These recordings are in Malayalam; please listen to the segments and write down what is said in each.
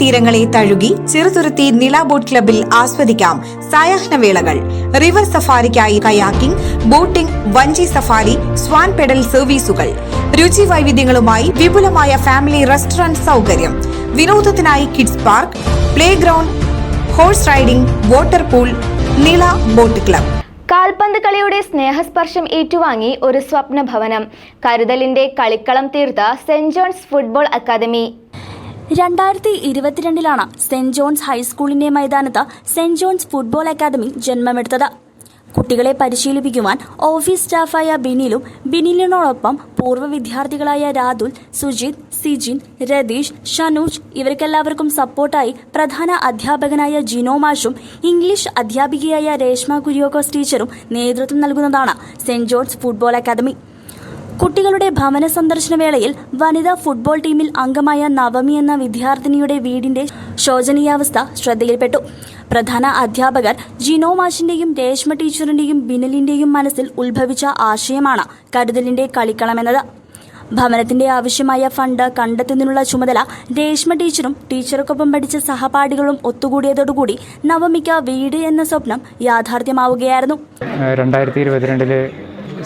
തീരങ്ങളെ തഴുകി ചെറുതുരുത്തി നില ബോട്ട് ക്ലബിൽ ആസ്വദിക്കാം സായാഹ്നവേളകൾ. റിവർ സഫാരിക്കായി കയാക്കിംഗ് ബോട്ടിംഗ് വഞ്ചി സഫാരി സ്വാൻ പെഡൽ സർവീസുകൾ. രുചി വൈവിധ്യങ്ങളുമായി വിപുലമായ ഫാമിലി റെസ്റ്റോറന്റ് സൗകര്യം. വിനോദത്തിനായി kids park playground horse riding water pool Nila boat club. കാൽപന്ത് കളിയുടെ സ്നേഹസ്പർശം ഏറ്റുവാങ്ങി ഒരു സ്വപ്ന ഭവനം കരുതലിന്റെ കളിക്കളം തീർത്ത സെന്റ് ജോൺസ് ഫുട്ബോൾ അക്കാദമി. രണ്ടായിരത്തി ഇരുപത്തിരണ്ടിലാണ് സെന്റ് ജോൺസ് ഹൈസ്കൂളിന്റെ മൈതാനത്ത് സെന്റ് ജോൺസ് ഫുട്ബോൾ അക്കാദമി ജന്മമെടുത്തത്. കുട്ടികളെ പരിശീലിപ്പിക്കുവാൻ ഓഫീസ് സ്റ്റാഫായ ബിനിലും ബിനിലിനോടൊപ്പം പൂർവ വിദ്യാർത്ഥികളായ രാതുൽ സുജിത് സിജിൻ രതീഷ് ഷനൂജ് ഇവർക്കെല്ലാവർക്കും സപ്പോർട്ടായി പ്രധാന അധ്യാപകനായ ജിനോ മാഷും ഇംഗ്ലീഷ് അധ്യാപികയായ രേഷ്മ കുര്യോക്കോസ് ടീച്ചറും നേതൃത്വം നൽകുന്നതാണ് സെന്റ് ജോൺസ് ഫുട്ബോൾ അക്കാദമി. കുട്ടികളുടെ ഭവന സന്ദർശന വേളയിൽ വനിതാ ഫുട്ബോൾ ടീമിൽ അംഗമായ നവമി എന്ന വിദ്യാർത്ഥിനിയുടെ വീടിന്റെ ശോചനീയാവസ്ഥ ശ്രദ്ധയിൽപ്പെട്ടു. പ്രധാന അധ്യാപകർ ജിനോ മാഷിന്റെയും രേഷ്മ ടീച്ചറിന്റെയും ബിനലിന്റെയും മനസ്സിൽ ഉത്ഭവിച്ച ആശയമാണ് കരുതലിന്റെ കളിക്കളമെന്നത്. ഭവനത്തിന്റെ ആവശ്യമായ ഫണ്ട് കണ്ടെത്തുന്നതിനുള്ള ചുമതല രേഷ്മ ടീച്ചറും ടീച്ചർക്കൊപ്പം പഠിച്ച സഹപാഠികളും ഒത്തുകൂടിയതോടുകൂടി നവമിക്ക വീട് എന്ന സ്വപ്നം യാഥാർത്ഥ്യമാവുകയായിരുന്നു. രണ്ടായിരത്തി ഇരുപത്തിരണ്ടിൽ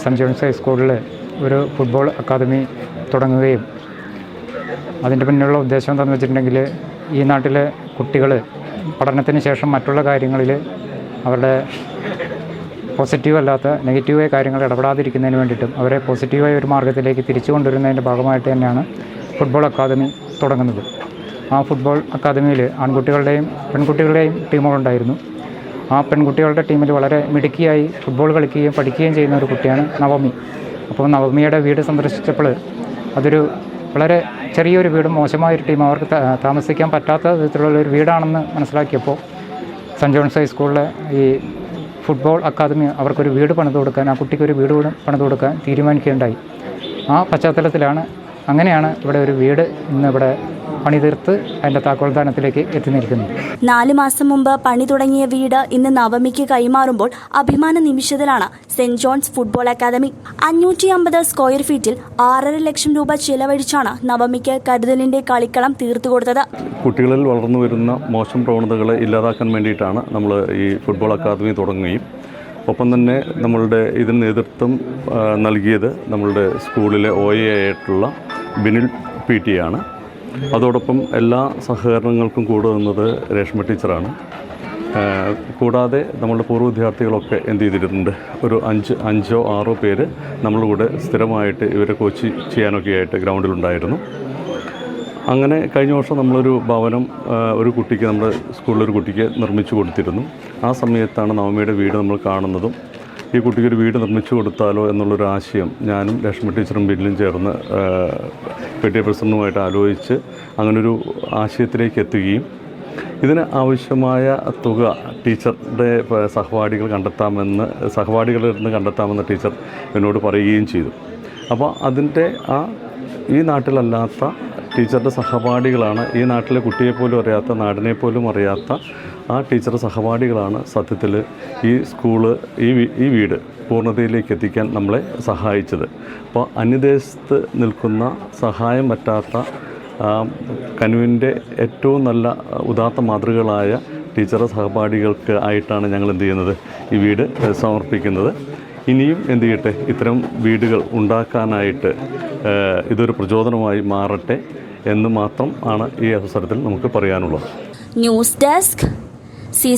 സെന്റ് ജോൺസ് ഹൈസ്കൂളിൽ ഒരു ഫുട്ബോൾ അക്കാദമി തുടങ്ങുകയും അതിന്റെ പിന്നിലുള്ള ഉദ്ദേശം എന്താണെന്ന് വെച്ചിട്ടുണ്ടെങ്കിൽ ഈ നാട്ടിലെ കുട്ടികൾ പഠനത്തിന് ശേഷം മറ്റുള്ള കാര്യങ്ങളിൽ അവരുടെ പോസിറ്റീവ് അല്ലാത്ത നെഗറ്റീവായ കാര്യങ്ങൾ ഇടപെടാതിരിക്കുന്നതിന് വേണ്ടിയിട്ടും അവരെ പോസിറ്റീവായ ഒരു മാർഗത്തിലേക്ക് തിരിച്ചു കൊണ്ടുവരുന്നതിന്റെ ഭാഗമായിട്ട് തന്നെയാണ് ഫുട്ബോൾ അക്കാദമി തുടങ്ങുന്നത്. ആ ഫുട്ബോൾ അക്കാദമിയിൽ ആൺകുട്ടികളുടെയും പെൺകുട്ടികളുടെയും ടീമുകളുണ്ടായിരുന്നു. ആ പെൺകുട്ടികളുടെ ടീമിൽ വളരെ മിടുക്കിയായി ഫുട്ബോൾ കളിക്കുകയും പഠിക്കുകയും ചെയ്യുന്ന ഒരു കുട്ടിയാണ് നവമി. അപ്പോൾ നവമിയുടെ വീട് സന്ദർശിച്ചപ്പോൾ അതൊരു വളരെ ചെറിയൊരു വീടും മോശമായൊരു ടീം അവർക്ക് താമസിക്കാൻ പറ്റാത്ത വിധത്തിലുള്ള ഒരു വീടാണെന്ന് മനസ്സിലാക്കിയപ്പോൾ സെന്റ് ജോൺസ് ഹൈസ്കൂളിലെ ഈ ഫുട്ബോൾ അക്കാദമി അവർക്കൊരു വീട് പണിത് കൊടുക്കാൻ ആ കുട്ടിക്കൊരു വീട് പണിത് കൊടുക്കാൻ തീരുമാനിക്കുകയുണ്ടായി. ആ പശ്ചാത്തലത്തിലാണ് അങ്ങനെയാണ് ഇവിടെ ഒരു വീട് ഇന്ന് ഇവിടെ പണി തീർത്ത് അതിന്റെ താക്കോൽദാനത്തിലേക്ക് എത്തി നിൽക്കുന്നത് നാല് മാസം മുമ്പ് പണി തുടങ്ങിയ വീട് ഇന്ന് നവമിക്ക് കൈമാറുമ്പോൾ അഭിമാന നിമിഷത്തിലാണ് സെന്റ് ജോൺസ് ഫുട്ബോൾ അക്കാദമി. അഞ്ഞൂറ്റി അമ്പത് സ്ക്വയർ ഫീറ്റിൽ ആറര ലക്ഷം രൂപ ചിലവഴിച്ചാണ് നവമിക്ക് കരുതലിന്റെ കളിക്കളം തീർത്തു കൊടുത്തത്. കുട്ടികളിൽ വളർന്നു വരുന്ന മോശം പ്രവണതകളെ ഇല്ലാതാക്കാൻ വേണ്ടിയിട്ടാണ് നമ്മൾ ഈ ഫുട്ബോൾ അക്കാദമി തുടങ്ങുകയും ഒപ്പം തന്നെ നമ്മളുടെ ഇതിന് നേതൃത്വം നൽകിയത് നമ്മളുടെ സ്കൂളിലെ ഒ എ ആയിട്ടുള്ള ബിനിൽ പി ടി ആണ്. അതോടൊപ്പം എല്ലാ സഹകരണങ്ങൾക്കും കൂടെ നിന്നത് രേഷ്മ ടീച്ചറാണ്. കൂടാതെ നമ്മളുടെ പൂർവ വിദ്യാർത്ഥികളൊക്കെ എന്ത് ചെയ്തിട്ടുണ്ട്? ഒരു അഞ്ച് അഞ്ചോ ആറോ പേര് നമ്മളുടെ കൂടെ സ്ഥിരമായിട്ട് ഇവരെ കോച്ച് ചെയ്യാനൊക്കെ ആയിട്ട് ഗ്രൗണ്ടിലുണ്ടായിരുന്നു. അങ്ങനെ കഴിഞ്ഞ വർഷം നമ്മളൊരു ഭവനം ഒരു കുട്ടിക്ക് നമ്മുടെ സ്കൂളിലൊരു കുട്ടിക്ക് നിർമ്മിച്ചു കൊടുത്തിരുന്നു. ആ സമയത്താണ് നവമിയുടെ വീട് നമ്മൾ കാണുന്നതും ഈ കുട്ടിക്ക് ഒരു വീട് നിർമ്മിച്ചു കൊടുത്താലോ എന്നുള്ളൊരു ആശയം ഞാനും ലക്ഷ്മി ടീച്ചറും ബില്ലും ചേർന്ന് പി ടി എ പ്രസിഡന്റുമായിട്ട് ആലോചിച്ച് അങ്ങനൊരു ആശയത്തിലേക്ക് എത്തുകയും ഇതിന് ആവശ്യമായ തുക ടീച്ചറുടെ സഹപാഠികൾ കണ്ടെത്താമെന്ന് സഹപാഠികളിൽ നിന്ന് കണ്ടെത്താമെന്ന് ടീച്ചർ എന്നോട് പറയുകയും ചെയ്തു. അപ്പോൾ അതിന്റെ ആ ഈ നാട്ടിലല്ലാത്ത ടീച്ചറുടെ സഹപാഠികളാണ്. ഈ നാട്ടിലെ കുട്ടിയെപ്പോലും അറിയാത്ത നാടിനെ പോലും അറിയാത്ത ആ ടീച്ചറുടെ സഹപാഠികളാണ് സത്യത്തിൽ ഈ സ്കൂൾ ഈ ഈ വീട് പൂർണതയിലേക്ക് എത്തിക്കാൻ നമ്മളെ സഹായിച്ചത്. അപ്പോൾ അന്യദേശത്ത് നിൽക്കുന്ന സഹായം പറ്റാത്ത കനുവിന്റെ ഏറ്റവും നല്ല ഉദാത്ത മാതൃകകളായ ടീച്ചറുടെ സഹപാഠികൾക്ക് ആയിട്ടാണ് ഞങ്ങൾ എന്ത് ചെയ്യുന്നത്? ഈ വീട് സമർപ്പിക്കുന്നത്. ഇനിയും എന്ത് ചെയ്യട്ടെ? ഇത്തരം വീടുകൾ ഉണ്ടാക്കാനായിട്ട് ഇതൊരു പ്രചോദനമായി മാറട്ടെ എന്ന് മാത്രം ആണ് ഈ അവസരത്തിൽ നമുക്ക് പറയാനുള്ളത്. News desk C